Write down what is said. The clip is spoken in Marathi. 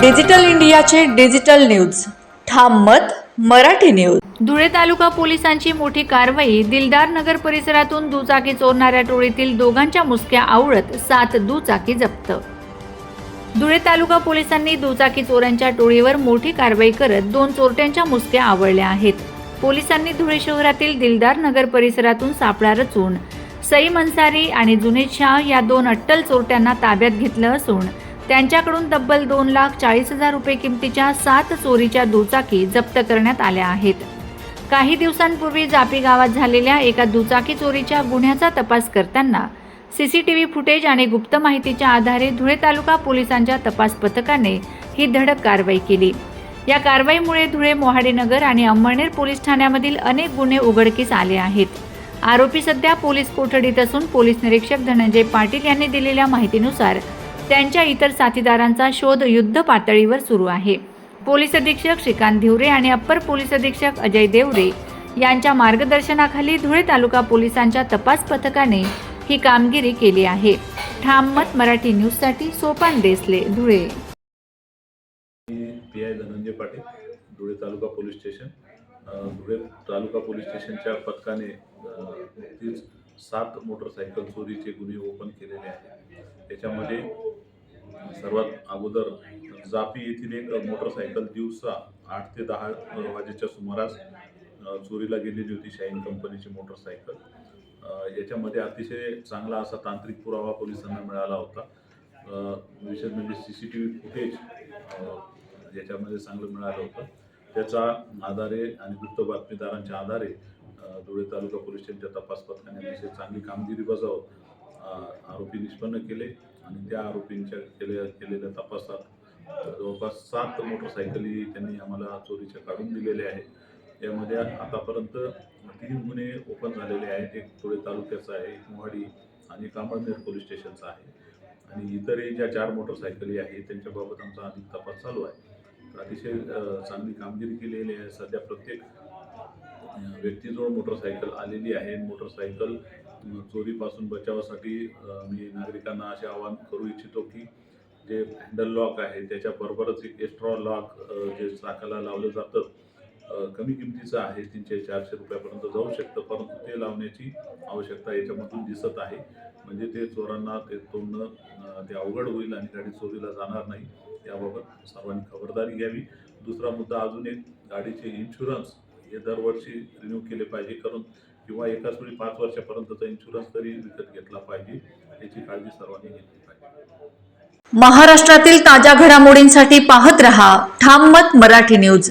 डिजिटल इंडियाचे डिजिटल न्यूज. ठाम मत मराठी न्यूज. धुळे तालुका पोलिसांची मोठी कारवाई दिलदार नगर परिसरातून दुचाकी चोरणाऱ्या टोळीतील दोघांच्या मुसक्या आवळत सात दुचाकी जप्त. धुळे तालुका पोलिसांनी दुचाकी चोरांच्या टोळीवर मोठी कारवाई करत दोन चोरट्यांच्या मुसक्या आवळल्या आहेत. पोलिसांनी धुळे शहरातील दिलदार नगर परिसरातून सापळा रचून सईम अन्सारी आणि जुनेद शाह या दोन अट्टल चोरट्यांना ताब्यात घेतलं असून त्यांच्याकडून तब्बल दोन लाख चाळीस हजार रुपये किमतीच्या सात चोरीच्या दुचाकी जप्त करण्यात आल्या आहेत. काही दिवसांपूर्वी जापी गावात झालेल्या एका दुचाकी चोरीच्या गुन्ह्याचा तपास करताना सीसीटीव्ही फुटेज आणि गुप्त माहितीच्या आधारे धुळे तालुका पोलिसांच्या तपास पथकाने ही धडक कारवाई केली. या कारवाईमुळे धुळे मोहाडीनगर आणि अंमळनेर पोलीस ठाण्यामधील अनेक गुन्हे उघडकीस आले आहेत. आरोपी सध्या पोलीस कोठडीत असून पोलीस निरीक्षक धनंजय पाटील यांनी दिलेल्या माहितीनुसार त्यांच्या इतर साथीदारांचा शोध युद्ध पातळीवर सुरू आहे. पोलीस अधीक्षक श्रीकांत धिवरे आणि अप्पर पोलीस अधीक्षक अजय देवरे यांच्या मार्गदर्शनाखाली धुळे तालुका पोलिसांच्या तपास पथकाने ही कामगिरी केली आहे. ठाम मत मराठी न्यूजसाठी Sopan Desale Dhule. P I Dhananjay Patil Dhule taluka police station. Dhule taluka police स्टेशनच्या पथकाने सात मोटरसायकल चोरीचे गुन्हे ओपन केलेले आहेत. त्याच्यामध्ये सर्वात अगोदर जापी येथील एक मोटरसायकल दिवसा आठ ते दहा वाजेच्या सुमारास चोरीला गेलेली होती शाईन कंपनीची मोटरसायकल. याच्यामध्ये अतिशय चांगला असा तांत्रिक पुरावा पोलिसांना मिळाला होता. विशेष म्हणजे C C T V footage याच्यामध्ये चांगलं मिळालं होतं. त्याचा आधारे आणि गुप्त बातमीदारांच्या आधारे धुळे तालुका पोलीस स्टेशनच्या तपास पथकाने अतिशय चांगली कामगिरी बजावत आरोपी निष्पन्न केले आणि त्या आरोपींच्या केले केलेल्या तपासात जवळपास सात मोटरसायकली त्यांनी आम्हाला चोरीच्या काढून दिलेल्या आहेत यामध्ये आतापर्यंत तीन गुन्हे ओपन झालेले आहेत. एक धुळे तालुक्याचा आहे एक मोहाडी आणि एक पोलीस स्टेशनचा आहे. आणि इतरही ज्या चार मोटरसायकली आहेत त्यांच्याबाबत आमचा अधिक तपास चालू आहे. तर अतिशय चांगली कामगिरी केलेली आहे. सध्या प्रत्येक व्यक्तीजवळ मोटरसायकल आलेली आहे. मोटरसायकल चोरीपासून बचावासाठी मी नागरिकांना असे आवाहन करू इच्छितो की जे हँडल लॉक आहे त्याच्याबरोबरच एक एक्स्ट्रा लॉक जे चाकाला लावलं जातं कमी किमतीचं आहे तीनशे चारशे रुपयापर्यंत जाऊ शकतं. परंतु ते लावण्याची आवश्यकता याच्यामधून दिसत आहे. म्हणजे ते चोरांना ते तोडणं ते अवघड होईल आणि गाडी चोरीला जाणार नाही याबाबत सर्वांनी खबरदारी घ्यावी. दुसरा मुद्दा अजून एक गाडीचे इन्शुरन्स हे दरवर्षी रिन्यू केले पाहिजे करून किंवा एकाच वेळी पाच वर्षापर्यंतचा इन्शुरन्स तरी विकत घेतला पाहिजे याची काळजी सर्वांनी घेतली पाहिजे. महाराष्ट्रातील ताज्या घडामोडींसाठी पाहत रहा ठाम मत मराठी न्यूज.